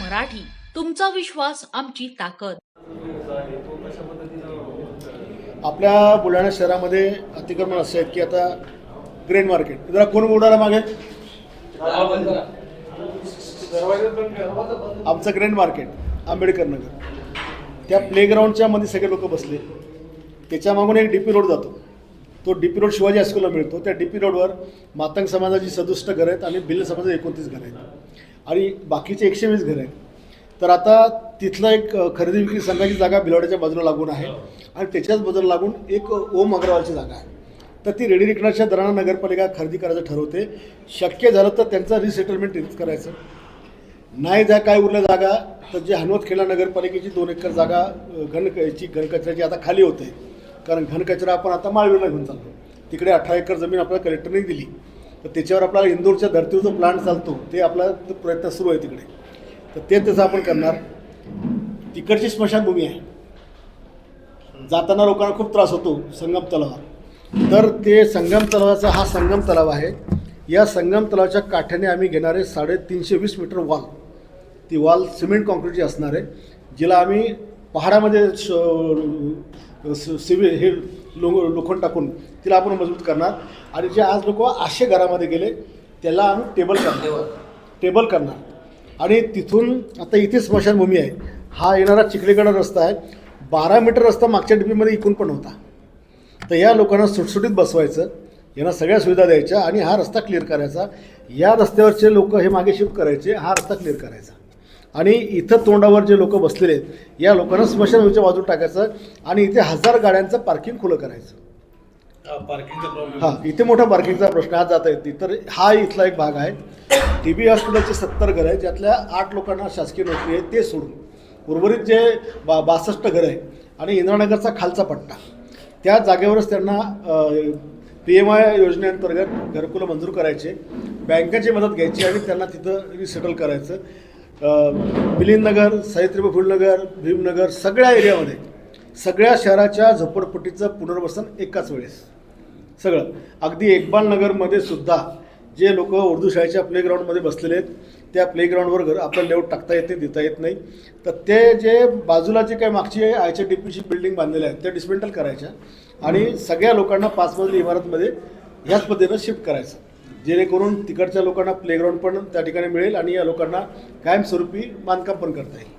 मराठी. तुमचा विश्वास आमची ताकद. आपल्या बुलढाणा शहरामध्ये अतिक्रमण असे आहेत की आता ग्रेन मार्केट. जरा कोण उडाला मागे आमचं ग्रेन मार्केट आंबेडकर नगर. त्या प्लेग्राऊंडच्या मध्ये सगळे लोक बसले. त्याच्या मागून एक डी पी रोड जातो. तो डी पी रोड शिवाजी हायस्कूलला मिळतो. त्या डी पी रोडवर मातंग समाजाची सदुष्ट घरं आहेत आणि भिल्ल समाजाची एकोणतीस घरं आहेत. आणि बाकीचे एकशे वीस घरं आहेत. तर आता तिथलं एक खरेदी विक्री संघाची जागा भिलवाड्याच्या बाजूला लागून आहे. आणि त्याच्याच बाजूला लागून एक ओम अग्रवालची जागा आहे. तर ती रेडी रिकणाच्या दरानं नगरपालिका खरेदी करायचं ठरवते. शक्य झालं तर त्यांचं रिसेटलमेंट करायचं. नाही जा काय उरलं जागा तर जे हनवतखेडा नगरपालिकेची दोन एकर जागा अ, घन याची घनकचऱ्याची आता खाली होते. कारण घनकचरा आपण आता माळवीला घेऊन चाललो. तिकडे अठरा एकर जमीन आपल्याला कलेक्टरने दिली. तर त्याच्यावर आपल्याला इंदोरच्या धर्तीवर जो प्लांट चालतो ते आपला प्रयत्न सुरू आहे तिकडे. तर ते त्याचं आपण करणार. तिकडची स्मशानभूमी आहे. जाताना लोकांना खूप त्रास होतो संगम तलावात तर ते संगम तलावाचा हा संगम तलाव आहे. या संगम तलावाच्या काठ्याने आम्ही घेणारे साडेतीनशे वीस मीटर वॉल. ती वॉल सिमेंट कॉन्क्रीटची असणार आहे. जिला आम्ही पहाडामध्ये श- स- सिव्हि हे लो लोखंड टाकून तिला आपण मजबूत करणार. आणि जे आज लोक आशे घरामध्ये गेले त्याला आम्ही टेबल करणार. टेबल करणार. आणि तिथून आता इथे स्मशानभूमी आहे. हा येणारा चिखलेगडा रस्ता आहे. बारा मीटर रस्ता मागच्या डिपीमध्ये इकून पण होता. तर या लोकांना सुटसुटीत बसवायचं यांना सगळ्या सुविधा द्यायच्या आणि हा रस्ता क्लिअर करायचा. या रस्त्यावरचे लोक हे मागे शिफ्ट करायचे हा रस्ता क्लिअर करायचा. आणि इथं तोंडावर जे लोक बसलेले आहेत या लोकांना स्मशानभूमीच्या बाजून टाकायचं आणि इथे हजार गाड्यांचं पार्किंग खुलं करायचं. हां इथे मोठा पार्किंगचा प्रश्न आज जाता येत नाही तर हा इथला एक भाग आहे. टी बी हॉस्पिटलचे सत्तर घरं आहेत ज्यातल्या आठ लोकांना शासकीय नोकरी आहे ते सोडून. उर्वरित जे बा बासष्ट घरं आहे आणि इंद्रानगरचा खालचा पट्टा. त्या जागेवरच त्यांना पी एम आय योजनेअंतर्गत घरकुलं मंजूर करायचे. बँकेची मदत घ्यायची आणि त्यांना तिथं रिसेटल करायचं. मिलिंदनगर सावित्रीबाई फुलनगर भीमनगर सगळ्या एरियामध्ये सगळ्या शहराच्या झोपडपट्टीचं पुनर्वसन एकाच वेळेस. सगळं. अगदी एकबाल नगरमध्ये सुद्धा जे लोक उर्दू शाळेच्या प्लेग्राऊंडमध्ये बसलेले आहेत त्या प्लेग्राऊंडवर घर आपलं लेआउट टाकता येत नाही देता येत नाही. तर ते जे बाजूला जे काही मागची आयच्या डी पीची बिल्डिंग बांधलेल्या आहेत त्या डिस्मेंटल करायच्या आणि सगळ्या लोकांना पाच मजली इमारतमध्ये ह्याच पद्धतीनं शिफ्ट करायचं. जेणेकरून तिकडच्या लोकांना प्लेग्राऊंड पण त्या ठिकाणी मिळेल आणि या लोकांना कायमस्वरूपी बांधकाम पण करता येईल.